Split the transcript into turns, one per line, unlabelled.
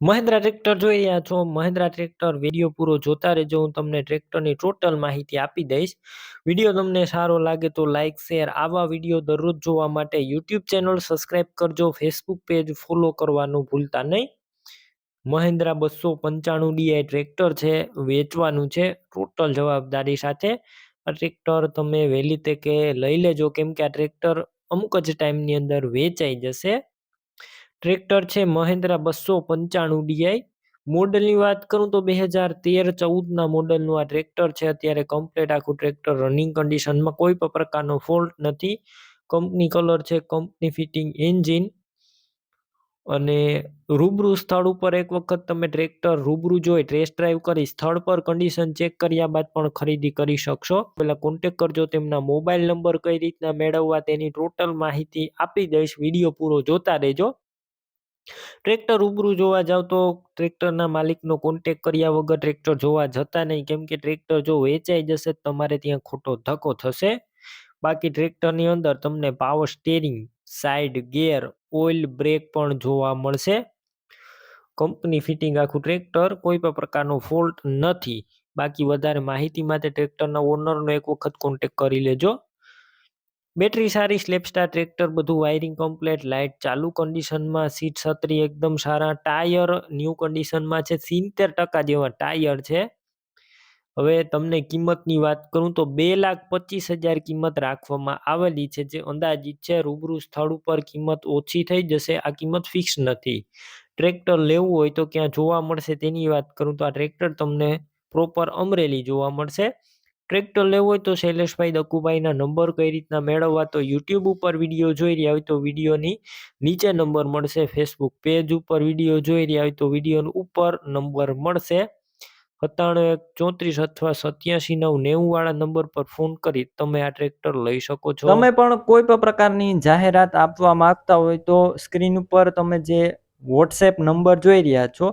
Mahindra tractor જોઈ રહ્યા છો. મહિન્દ્રા ટ્રેક્ટર વીડિયો પૂરો જોતા રહેજો. હું તમને ટ્રેક્ટરની ટોટલ માહિતી આપી દઈશ. વીડિયો તમને સારો લાગે તો લાઇક શેર, આવા વીડિયો દરરોજ જોવા માટે યુટ્યુબ ચેનલ સબસ્ક્રાઈબ કરજો. ફેસબુક પેજ ફોલો કરવાનું ભૂલતા નહીં. મહિન્દ્રા બસો પંચાણું ડીઆઈ ટ્રેક્ટર છે, વેચવાનું છે. ટોટલ જવાબદારી સાથે આ ટ્રેક્ટર તમે વહેલી તકે લઈ લેજો. કેમ કે આ ટ્રેક્ટર અમુક જ ટાઈમની અંદર વેચાઈ જશે. ટ્રેક્ટર છે મહિન્દ્રા બસો પંચાણું ડીઆઈ મોડલની વાત કરું તો બે હજાર તેર ચૌદના મોડલનું આ ટ્રેક્ટર છે. અત્યારે કમ્પ્લેટ આખું ટ્રેક્ટર રનિંગ કન્ડિશનમાં કોઈ પણ પ્રકારનો ફોલ્ટ નથી. કંપની કલર છે કંપની ફિટિંગ એન્જિન અને રૂબરૂ સ્થળ ઉપર એક વખત તમે ટ્રેક્ટર રૂબરૂ જોઈ ટ્રેસ ડ્રાઈવ કરી, સ્થળ પર કન્ડિશન ચેક કર્યા બાદ પણ ખરીદી કરી શકશો. પહેલાં કોન્ટેક કરજો તેમના મોબાઈલ નંબર કઈ રીતના મેળવવા તેની ટોટલ માહિતી આપી દઈશ. વીડિયો પૂરો જોતા રહેજો. ટ્રેક્ટર રૂબરૂ જોવા જાવ તો ટ્રેક્ટરના માલિકનો કોન્ટેક કર્યા વગર ટ્રેક્ટર જોવા જતા નહીં. કેમ કે ટ્રેક્ટર જો વેચાઈ જશે તમારે ત્યાં ખોટો ધક્કો થશે. બાકી ટ્રેક્ટરની અંદર તમને power steering side gear oil brake પણ જોવા મળશે. કંપની ફિટિંગ આખું ટ્રેક્ટર, કોઈ પણ પ્રકારનો ફોલ્ટ નથી. બાકી વધારે માહિતી માટે ટ્રેક્ટરના ઓનરનો એક વખત કોન્ટેક કરી લેજો. બેટરી સારી, સ્લેપસ્ટાર, ટ્રેક્ટર બધું વાયરિંગ કમ્પ્લેટ લાઇટ ચાલુ કન્ડિશનમાં સીટ છત્રી એકદમ સારા ટાયર ન્યૂ કન્ડિશનમાં છે, સિત્તેર ટકા જેવા ટાયર છે. હવે તમને કિંમતની વાત કરું તો બે લાખ પચીસ હજાર કિંમત રાખવામાં આવેલી છે, જે અંદાજિત છે રૂબરૂ સ્થળ ઉપર કિંમત ઓછી થઈ જશે, આ કિંમત ફિક્સ નથી. ટ્રેક્ટર લેવું હોય તો ક્યાં જોવા મળશે તેની વાત કરું તો આ ટ્રેક્ટર તમને પ્રોપર અમરેલી જોવા મળશે. ટ્રેક્ટર લેવું હોય તો શૈલેષભાઈ દકુભાઈના નંબર કઈ રીતના મેળવવા તો યુટ્યુબ ઉપર વીડિયો જોઈ રહ્યા હોય તો વિડીયોની નીચે નંબર મળશે ફેસબુક પેજ ઉપર વીડિયો જોઈ રહ્યા હોય તો વીડિયો ઉપર નંબર મળશે. સત્તાણું એક ચોત્રીસ અથવા સત્યાસી નવ નેવું વાળા નંબર પર ફોન કરી તમે આ ટ્રેક્ટર લઈ શકો છો.
તમે પણ કોઈ પણ પ્રકારની જાહેરાત આપવા માંગતા હોય તો સ્ક્રીન ઉપર તમે જે વોટ્સએપ નંબર જોઈ રહ્યા છો